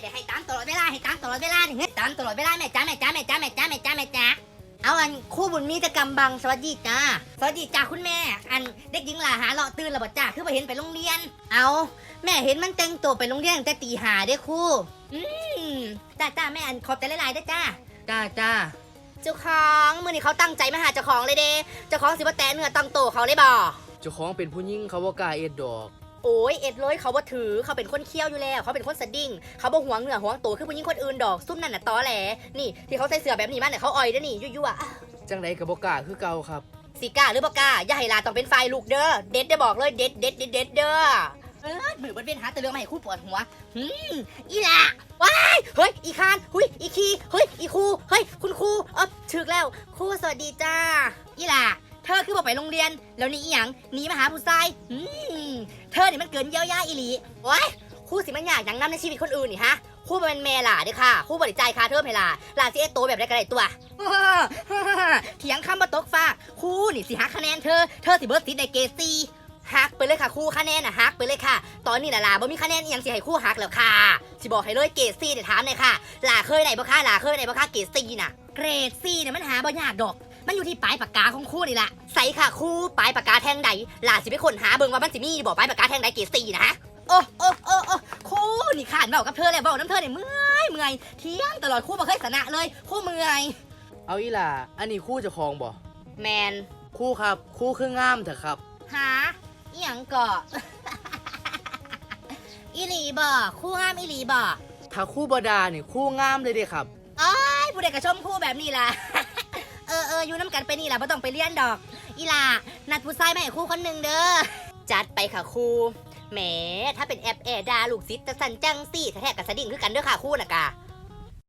เดี๋ยวให้ตามตลอดเวลาให้ตามตลอดเวลานี่เฮ้ยตามตลอดเวลาแม่จ้าแม่จ้าแม่จ้าแม่จ้าแม่จ้าแม่จ้าเอาอันคู่บุญมีจะกำบังสวัสดีจ้าสวัสดีจ้าคุณแม่ อันเด็กหญิงหลาหาเลาะตื่นแล้วบ่จ้าคือไปเห็นไปโรงเรียน เอาแม่เห็นมันแต่งตัวไปโรงเรียนแต่ตีหาเด้คู่อืมจ้าจ้าแม่อันขอบใจหลายๆด้จ้าจ้าจ้าเจ้าของมือนี่เขาตั้งใจมาหาเจ้าของเลยเด้เจ้าของสิบ่แตะเนื้อตั้งโตเขาเลยบ่เจ้าของเป็นผู้หญิงเขาบ่ากล้าเอ็ดดอก โอ้ยเอ็ดเลยเขาบ่ถือเขาเป็นคนเคี้ยวอยู่แล้ว เขาเป็นคนสะดิ้งเขาบ่หวงเนื้อหวงตัวคือผู้หญิงคนอื่นดอกซุ่มนั่นน่ะตอแหลนี่ที่เขาใส่เสื้อแบบนี้มาเนี่ยเขาอ่อยเด้อนี่ยั่วๆอะจังไดก็บ่กล้าคือเก่าครับสิกล้าหรือบ่กล้าอย่าให้ลาต้องเป็นไฟลูกเด้อเด็ดได้อบอกเลยเด็ดเด็ดเด็ดเด็ดเด้อเออมือบันเวียนหาแต่เรื่องมาให้คู่ปวดหัวหืมอีหละว้ายเฮ้ยอีคานหุยอีคีเฮ้ยอีครูเฮ้ยคุณครูเออถึกแล้วครูสวัสดีจ้าอีหละ เธอคือบอกไปโรงเรียน แล้วนี่อีหยังหนีมาหาผู้ชายหืมเธอนี่มันเกินเยียวยาอีหลีว้ายครูสิมันอยากหยังนำในชีวิตคนอื่นนี่ฮะครูเป็นแม่ล่าเด้อค่ะครูบริจายค่าเทอมให้ล่าล่าสิเอโตแบบไรก็ได้ตัว เถียงคำมาตกฟากครูนี่สิหักคะแนนเธอ เธอสิเบิร์ติดในเกรดซีหักไปเลยค่ะครูคะแนนน่ะหักไปเลยค่ะ ตอนนี้น่ะลาบ่มีคะแนนอหยังสิให้ครูหักแล้วค่ะสิบอกให้เลยเกรดซีเนี่ยวถามหน่อยค่ะลาเคยไหนบ่คะลาเคยไหนบ่คะเกรดซีน่ะ เกรดซีเนี่ยมันหาบ่ยากดอก มันอยู่ที่ปลายปากกาของครูนี่แหละใส่ค่ะครูปลายปากกาแท่งใดลาสิไปค้นหาเบิ่งว่ามันสิมีบ่ปลายปากกาแท่งใดเกรดซีนะโอ้โอ้โอ้โอ้ครูนี่ขานเบากับเธอเลยเบาน้ำเธอเนี่ยเมื่อยเมื่อยเที่ยงตลอดครูบ่เคยชนะเลยครูเมื่อยเอาอีหล่าอันนี้คู่เจ้าของบ่แมนคู่ครับคู่คืองามเถอะครับ หาอีหยังก่ออีหลีบ่คู่งามอีหลีบ่ถ้าคู่บ่ดานี่คู่งามเลยเด้ครับ ไอ้ายผู้ใดกระชมคู่แบบนี้ล่ะ เออเอออยู่น้ำกันไปนี่แหละไม่ต้องไปเรียนดอก อีลานัดผู้ชายมาให้คู่คนหนึ่งเด้อ จัดไปค่ะครูแหมถ้าเป็นแอปแอร์ดาลูกซิสจะสั่นจังสี่แท้ๆกับสะดิ่งคือกันเด้อค่ะครู่นะกะ